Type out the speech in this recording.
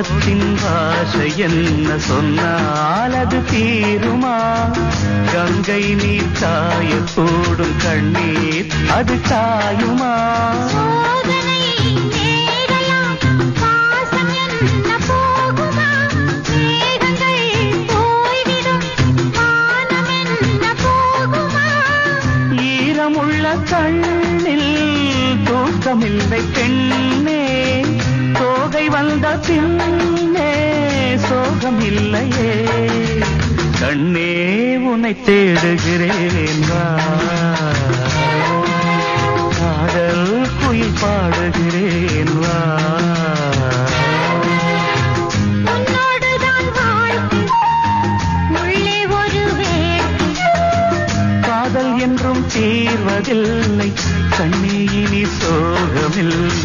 சோகத்தின் பாஷை என்ன சொன்னால் அது தீருமா? கங்கை நீர் காய கூடும் கண்ணீர் அது போகுமா? ஈரமுள்ள கண்ணில் தூக்கமில்லை பெண்ணே பின்னே சோகமில்லையே. கண்ணே உன்னை தேடுகிறேன் காதல் குயில் பாடுகிறேன் வா. காதல் என்றும் தீர்வதில்லை கண்ணே இனி சோகமில்லை.